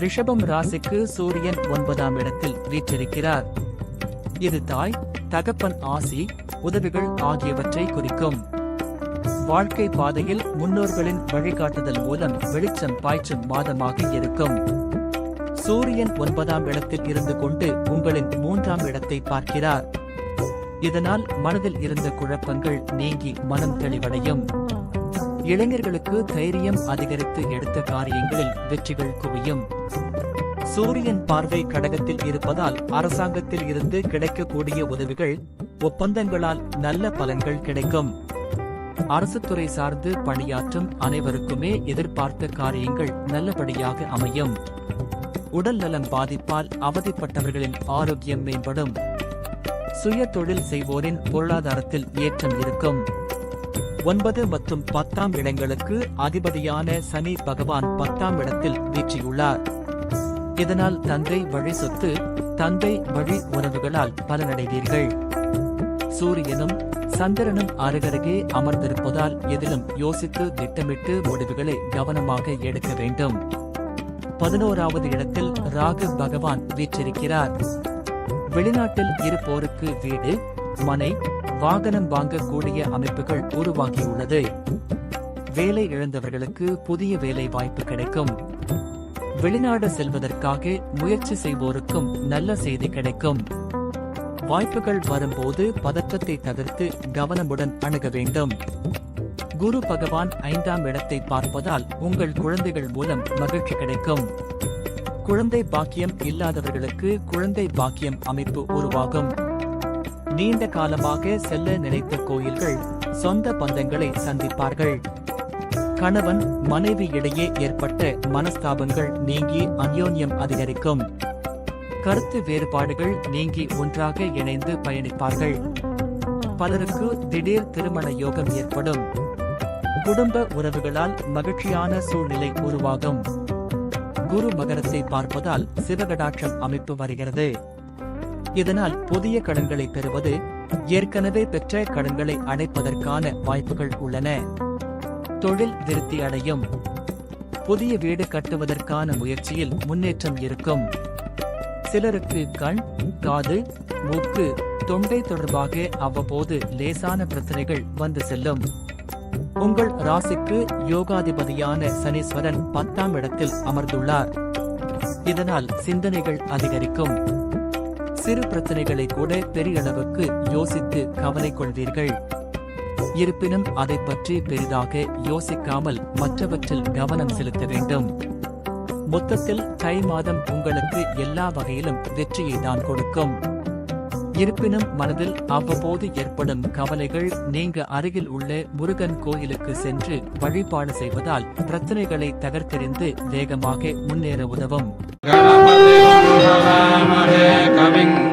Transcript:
ரிஷபம் ராசிக்கு சூரியன் ஒன்பதாம் இடத்தில் வீற்றிருக்கிறார். இது தாய் தகப்பன் ஆசி உதவிகள் ஆகியவற்றை குறிக்கும். வாழ்க்கை பாதையில் முன்னோர்களின் வழிகாட்டுதல் மூலம் வெளிச்சம் பாய்ச்சும் மாதமாக இருக்கும். சூரியன் ஒன்பதாம் இடத்தில் இருந்து கொண்டு உங்களின் மூன்றாம் இடத்தை பார்க்கிறார். இதனால் மனதில் இருந்த குழப்பங்கள் நீங்கி மனம் தெளிவடையும். இளைஞர்களுக்கு தைரியம் அதிகரித்து எடுத்த காரியங்களில் வெற்றிகள் குவியும். சூரியன் பார்வை கடகத்தில் இருப்பதால் அரசாங்கத்தில் இருந்து கிடைக்கக்கூடிய உதவிகள் ஒப்பந்தங்களால் நல்ல பலன்கள் கிடைக்கும். அரசு துறை சார்ந்து பணியாற்றும் அனைவருக்குமே எதிர்பார்த்த காரியங்கள் நல்லபடியாக அமையும். உடல் நலம் பாதிப்பால் அவதிப்பட்டவர்களின் ஆரோக்கியம் மேம்படும். சுய தொழில் செய்வோரின் பொருளாதாரத்தில் ஏற்றம் இருக்கும். ஒன்பது மற்றும் பத்தாம் இடங்களுக்கு அதிபதியான சனி பகவான் பத்தாம் இடத்தில் வீற்றியுள்ளார் இதனால் தந்தை வழி சொத்து தந்தை வழி உறவுகளால் பலனடைவீர்கள். சூரியனும் சந்திரனும் அருகருகே அமர்ந்திருப்பதால் எதிலும் யோசித்து திட்டமிட்டு முடிவுகளை கவனமாக எடுக்க வேண்டும். பதினோராவது இடத்தில் ராகு பகவான் வீற்றிருக்கிறார். வெளிநாட்டில் இருப்போருக்கு வீடு மனை வாகனம் வாங்கக்கூடிய அமைப்புகள் உருவாகியுள்ளது. வேலை இழந்தவர்களுக்கு புதிய வேலை வாய்ப்பு கிடைக்கும். வெளிநாடு செல்வதற்காக முயற்சி செய்வோருக்கும் நல்ல செய்தி கிடைக்கும். வாய்ப்புகள் வரும்போது பதற்றத்தை தவிர்த்து கவனமுடன் அணுக வேண்டும். குரு பகவான் ஐந்தாம் இடத்தை பார்ப்பதால் உங்கள் குழந்தைகள் மூலம் மகிழ்ச்சி கிடைக்கும். குழந்தை பாக்கியம் இல்லாதவர்களுக்கு குழந்தை பாக்கியம் அமைப்பு உருவாகும். நீண்ட காலமாக செல்ல நினைத்த கோயில்கள் சொந்த பந்தங்களை சந்திப்பார்கள். கணவன் மனைவி இடையே ஏற்பட்ட மனஸ்தாபங்கள் நீங்கி அந்யோன்யம் அதிகரிக்கும். கருத்து வேறுபாடுகள் நீங்கி ஒன்றாக இணைந்து பயணிப்பார்கள். பலருக்கு திடீர் திருமண யோகம் ஏற்படும். குடும்ப உறவுகளால் மகிழ்ச்சியான சூழ்நிலை உருவாகும். குரு மகரத்தை பார்ப்பதால் சிவகடாட்சம் அமைப்பு வருகிறது. இதனால் புதிய கடன்களை பெறுவது ஏற்கனவே பெற்ற கடன்களை அடைப்பதற்கான வாய்ப்புகள் உள்ளன. தொழில் விருத்தி அடையும். புதிய வீடு கட்டுவதற்கான முயற்சியில் முன்னேற்றம் இருக்கும். சிலருக்கு கண் காது மூக்கு தொண்டை தொடர்பாக அவ்வப்போது லேசான பிரச்சனைகள் வந்து செல்லும். உங்கள் ராசிக்கு யோகாதிபதியான சனீஸ்வரன் பத்தாம் இடத்தில் அமர்ந்துள்ளார். இதனால் சிந்தனைகள் அதிகரிக்கும். சிறு பிரச்சனைகளை கூட பெரிய அளவுக்கு யோசித்து கவலை கொள்வீர்கள் இருப்பினும் அதை பற்றி பெரிதாக யோசிக்காமல் மற்றவற்றில் கவனம் செலுத்த வேண்டும். மொத்தத்தில் தை மாதம் உங்களுக்கு எல்லா வகையிலும் வெற்றியை தான் கொடுக்கும். இருப்பினும் மனதில் அவ்வப்போது ஏற்படும் கவலைகள் நீங்க அருகில் உள்ள முருகன் கோயிலுக்கு சென்று வழிபாடு செய்வதால் பிரச்சனைகளை தகர்த்தெறிந்து வேகமாக முன்னேற உதவும். கவிங்க